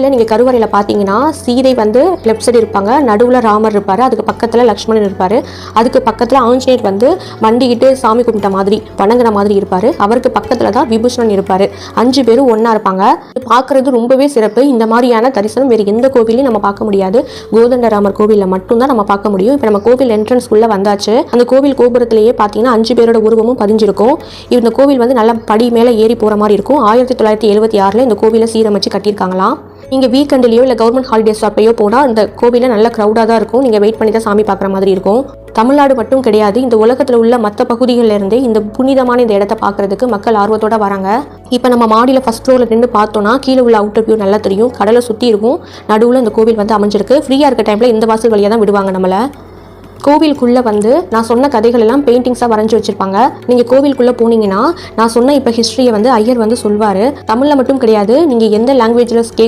கோயிலில் நீங்கள் கருவறையில் பார்த்தீங்கன்னா சீதை வந்து லெஃப்ட் சைடு இருப்பாங்க. நடுவில் ராமர் இருப்பார். அதுக்கு பக்கத்தில் லக்ஷ்மணன் இருப்பார். அதுக்கு பக்கத்தில் ஆஞ்சநேயர் வந்து மண்டிக்கிட்டு சாமி கும்பிட்ட மாதிரி வணங்குற மாதிரி இருப்பார். அவருக்கு பக்கத்தில் தான் விபூஷணன் இருப்பார். அஞ்சு பேரும் ஒன்றா இருப்பாங்க. இது பார்க்குறது ரொம்பவே சிறப்பு. இந்த மாதிரியான தரிசனம் வேறு எந்த கோவிலையும் நம்ம பார்க்க முடியாது. கோதண்டராமர் கோவிலில் மட்டும்தான் நம்ம பார்க்க முடியும். இப்போ நம்ம கோவில் என்ட்ரன்ஸ்குள்ளே வந்தாச்சு. அந்த கோவில் கோபுரத்திலேயே பார்த்தீங்கன்னா அஞ்சு பேரோட உருவமும் பதிஞ்சிருக்கும். இந்த கோவில் வந்து நல்ல படி மேலே ஏறி போகிற மாதிரி இருக்கும். ஆயிரத்தி தொள்ளாயிரத்தி எழுபத்தி ஆறில் இந்த கோவிலை சீரமைச்சு கட்டியிருக்காங்களாம். நீங்கள் வீக்கெண்ட்லேயோ இல்லை கவர்மெண்ட் ஹாலிடேஸ் அப்பயோ போனால் அந்த கோவிலில் நல்ல க்ரௌடாக தான் இருக்கும். நீங்கள் வெயிட் பண்ணி தான் சாமி பார்க்குற மாதிரி இருக்கும். தமிழ்நாடு மட்டும் கிடையாது. இந்த உலகத்தில் உள்ள மற்ற பகுதிகளில் இருந்தே இந்த புனிதமான இந்த இடத்த பார்க்குறதுக்கு மக்கள் ஆர்வத்தோட வராங்க. இப்போ நம்ம மாடியில் ஃபஸ்ட் ஃப்ளோரில் நின்று பார்த்தோன்னா கீழே உள்ள அவுட்டர் வியூ நல்லா தெரியும். கடலை சுற்றி இருக்கும். நடுவில் இந்த கோவில் வந்து அமைஞ்சிருக்கு. ஃப்ரீயாக இருக்க டைமில் இந்த வாசல் வழியாக தான் விடுவாங்க நம்மளை. கோவிலுக்குள்ளே வந்து நான் சொன்ன கதைகள் எல்லாம் பெயிண்டிங்ஸாக வரைஞ்சி வச்சுருப்பாங்க. நீங்கள் கோவிலுக்குள்ளே போனீங்கன்னா நான் சொன்ன இப்போ ஹிஸ்ட்ரியை வந்து ஐயர் வந்து சொல்வார். தமிழில் மட்டும் கிடையாது. நீங்கள் எந்த லாங்குவேஜில் கேட்க